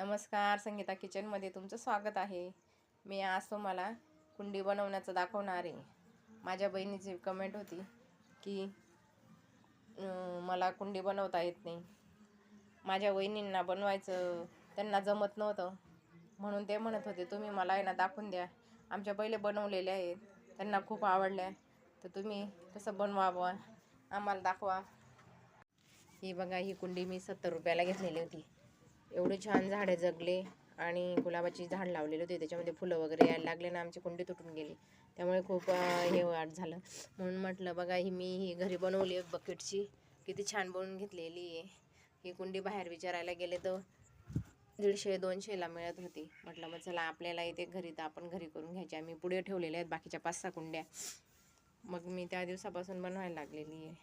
नमस्कार संगीता किचनमध्ये तुमचं स्वागत आहे. मी आज तुम्हाला कुंडी बनवण्याचं दाखवणार आहे. माझ्या बहिणीची कमेंट होती की मला कुंडी बनवता येत नाही. माझ्या वहिनींना बनवायचं त्यांना जमत नव्हतं. म्हणून ते म्हणत होते तुम्ही मला आहे ना दाखवून द्या. आमच्या पहिले बनवलेल्या आहेत. त्यांना खूप आवडल्या. तर तुम्ही तसं बनवावं. आम्हाला दाखवा. ही बघा ही कुंडी मी सत्तर रुपयाला घेतलेली होती. एवढे छान झाडे जगले आणि गुलाबाची झाड लावलेली होती. त्याच्यामध्ये फुलं वगैरे यायला लागले ना आमची कुंडी तुटून गेली. त्यामुळे खूप हे वाट झालं. म्हणून म्हटलं बघा ही मी ही घरी बनवली आहे बकेटची किती छान बनवून घेतलेली आहे. ही कुंडी बाहेर विचारायला गेले तर दीडशे दोनशेला मिळत होती. म्हटलं मग चला आपल्याला इथे घरी तर आपण घरी करून घ्यायची. आम्ही पुढे ठेवलेल्या आहेत बाकीच्या पाच सहा कुंड्या. मग मी त्या दिवसापासून बनवायला लागलेली आहे.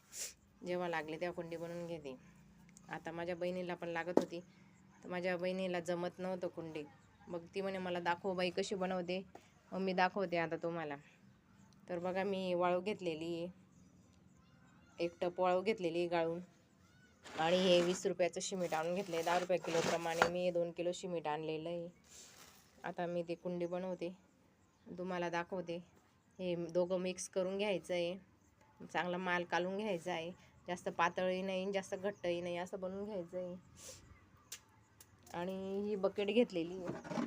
जेव्हा लागले तेव्हा कुंडी बनवून घेते. आता माझ्या बहिणीला पण लागत होती. तर माझ्या बहिणीला जमत नव्हतं कुंडी. मग ती म्हणे मला दाखव बाई कशी बनवते. मग मी दाखवते आता तुम्हाला. तर बघा मी वाळू घेतलेली. आहे एक टप वाळू घेतलेली आहे गाळून. आणि हे वीस रुपयाचं शिमीट आणून घेतलं आहे दहा रुपये किलोप्रमाणे मी दोन किलो शिमीट आणलेलं आहे. आता मी ती कुंडी बनवते. तुम्हाला दाखवते. हे दोघं मिक्स करून घ्यायचं आहे चांगला माल कालून घ्यायचा आहे. जास्त पातळही नाही जास्त घट्टही नाही असं बनवून घ्यायचं आहे आणि ही बकेट घेतलेली आहे.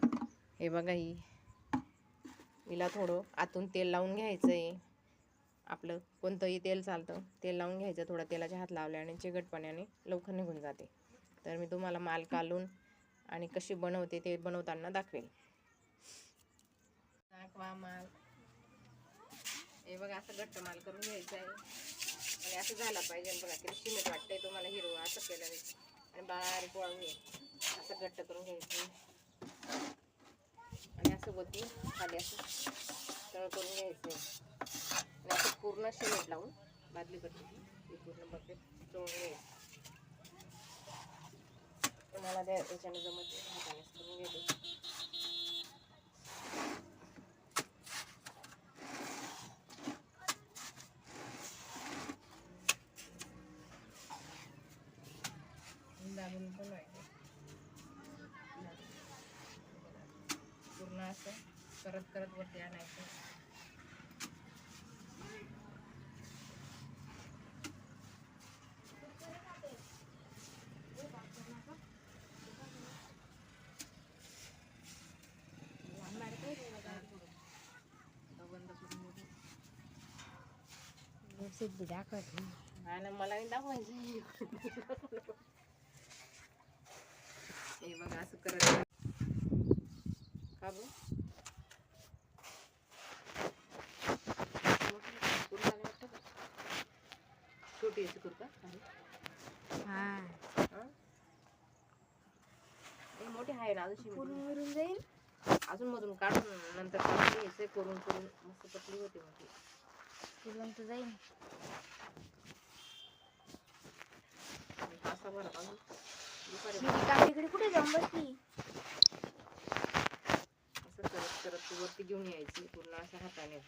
हे बघा ही. हिला थोडं आतून तेल लावून घ्यायचं आहे आपलं कोणतंही तेल चालतं तेल लावून घ्यायचं. थोडं तेलाच्या हात लावल्याने चिकटपणाने लवकर निघून जाते. तर मी तुम्हाला माल कालून आणि कशी बनवते ते बनवताना दाखवेल. दाखवा माल. हे बघा असं घट्ट माल करून घ्यायचं आहे आणि असं झालं पाहिजे. बघा किती शिमेट वाटतंय तुम्हाला हिरवं असं केलं आणि बारीक वाळून घे असं घट्ट करून घ्यायचं. आणि असं वरती खाली असं तळ करून घ्यायचं. आणि असं पूर्ण शिमेट लावून बादली करते पूर्ण बकेट चोळून घ्यायचं. तुम्हाला त्या याच्याने जमत नाही, करून घ्यायचं दाबून पण व्हायचं पूर्ण असं करत करत वरती आणायचं तो बंद करून देते. सिद्धी दाखवत हा ना मला दाखवायचं हे बघा असं करत का बघ छोटी याची करू का मोठी आहे ना अजून. वरून जाईल? अजून मधून काढून नंतर काढून घ्यायचं करून करून. मस्त पतली होती मोठी पूर्ण तर जाईल तासाभर अजून. दुपारी कुठे जाऊन बसली? ती वरती घेऊन यायची पूर्ण अशा हाताने.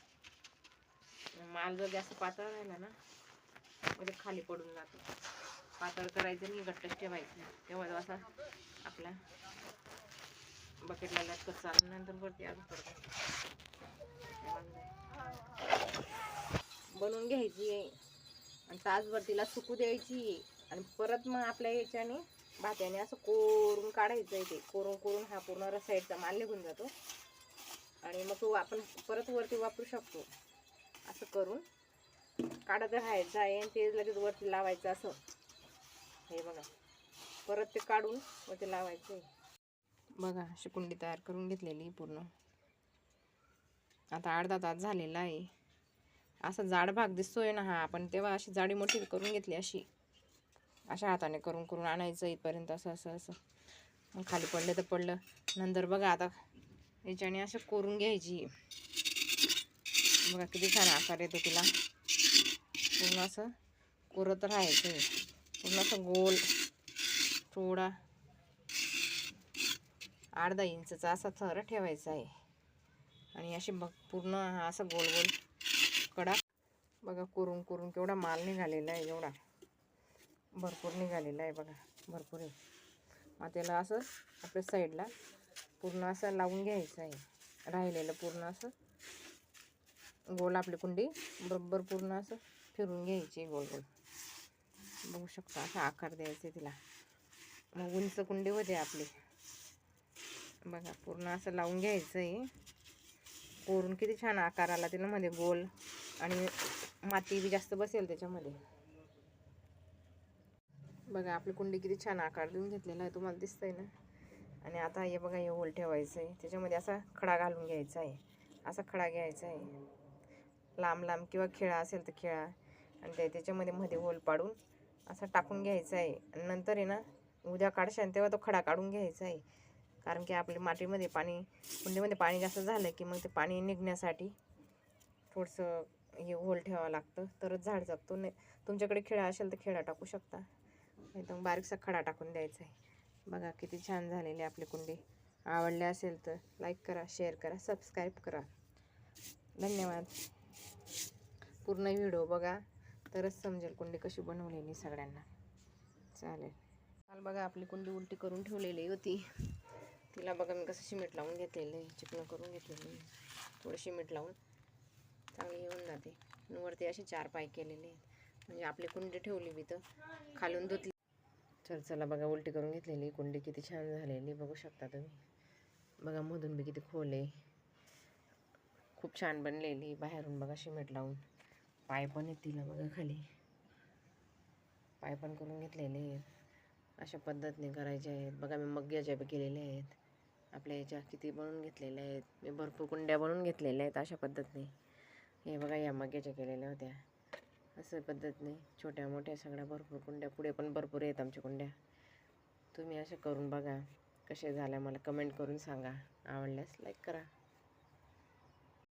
माल जर जास्त पातळ राहिला ना म्हणजे खाली पडून जातो. पातळ करायचं नाही घट्टच ठेवायचं. तेव्हा तो असा आपला बकेटला लटकत चालू नंतर वरती अजून पडतो. बनवून घ्यायची. आणि तासभर तिला सुकू द्यायची. आणि परत मग आपल्या याच्याने भात्याने असं कोरून काढायचं आहे ते. कोरून कोरून हा पूर्ण साईडचा माल निघून जातो. आणि मग तो आपण परत वरती वापरू शकतो. असं करून काढत राहायचं आहे आणि ते लगेच वरती लावायचं असं. हे बघा. परत ते काढून वरती लावायचं. बघा अशी कुंडी तयार करून घेतलेली पूर्ण. आता अर्धा तास झालेला आहे. असा जाड भाग दिसतोय ना हा आपण तेव्हा अशी जाडी मोठी करून घेतली अशी. अशा हाताने करून करून आणायचं इथपर्यंत असं असं असं. खाली पडलं तर पडलं. नंतर बघा आता याच्याने असं कोरून घ्यायची. बघा किती छान आकार येतो तिला. पूर्ण असं कोरत राहायचं. पूर्ण असं गोल थोडा अर्धा इंचचा असा थर ठेवायचा आहे. आणि अशी बघ पूर्ण हा असं गोल गोल कडा. बघा कोरून कोरून केवढा माल निघालेला आहे एवढा. भरपूर निघालेला आहे बघा भरपूर आहे. त्याला असं आपल्या साईडला पूर्ण असं लावून घ्यायचं आहे. राहिलेलं पूर्ण असं. गोल आपली कुंडी बरोबर पूर्ण असं फिरून घ्यायची गोल गोल. बघू शकता असा आकार द्यायचा तिला. मग उंच कुंडी होते आपली. बघा पूर्ण असं लावून घ्यायचं आहे. कोरून किती छान आकार आला तिला मध्ये गोल. आणि माती बी जास्त बसेल त्याच्यामध्ये. बघा आपली कुंडी किती छान आकार देऊन घेतलेला आहे. तुम्हाला दिसतंय ना? आणि आता हे बघा हे होल ठेवायचं आहे. त्याच्यामध्ये असा खडा घालून घ्यायचा आहे. असा खडा घ्यायचा आहे. लांब लांब किंवा खिळा असेल तर खिळा. आणि ते त्याच्यामध्ये मध्ये होल पाडून असा टाकून घ्यायचा आहे. आणि नंतर आहे ना उद्या काढशान तेव्हा तो खडा काढून घ्यायचा आहे. कारण की आपले मातीमध्ये पाणी कुंडीमध्ये पाणी जास्त झालं की मग ते पाणी निघण्यासाठी थोडंसं हे होल ठेवावं लागतं. तरच झाड जगतो. नाही तुमच्याकडे खिळा असेल तर खिळा टाकू शकता. एकदम बारीकसा खडा टाकून द्यायचा आहे. बघा किती छान झालेली आपली कुंडी. आवडली असेल तर लाईक करा शेअर करा सबस्क्राईब करा. धन्यवाद. पूर्ण व्हिडिओ बघा तरच समजेल कुंडी कशी बनवलेली सगळ्यांना. चालेल. काल बघा आपली कुंडी उलटी करून ठेवलेली होती. तिला बघा मी कसं सिमेंट लावून घेतलेलं आहे चिकनं करून घेतलेली थोडं सिमेंट लावून चांगली येऊन जाते. वरती असे चार पाय केलेले आहेत. म्हणजे आपली कुंडी ठेवली मी तर. खालून धुतली चल चला बघा उलटी करून घेतलेली कुंडी. किती छान झालेली बघू शकता तुम्ही. बघा मधून बी किती खोल आहे. खूप छान बनलेली बाहेरून बघा शिमेंट लावून. पाय पण आहेत तिला बघा खाली. पाय पण करून घेतलेले आहेत. अशा पद्धतीने करायचे आहेत. बघा मी मग्ग्याच्या बी केलेल्या आहेत. आपल्या याच्या किती बनवून घेतलेल्या आहेत. मी भरपूर कुंड्या बनवून घेतलेल्या आहेत अशा पद्धतीने. हे बघा या मग्याच्या केलेल्या होत्या. असं पद्धतीने छोट्या मोठ्या सगळ्या भरपूर कुंड्या पुढे पण भरपूर आहेत आमच्या कुंड्या. तुम्ही अशा करून बघा कसे झाल्या मला कमेंट करून सांगा. आवडल्यास लाईक करा.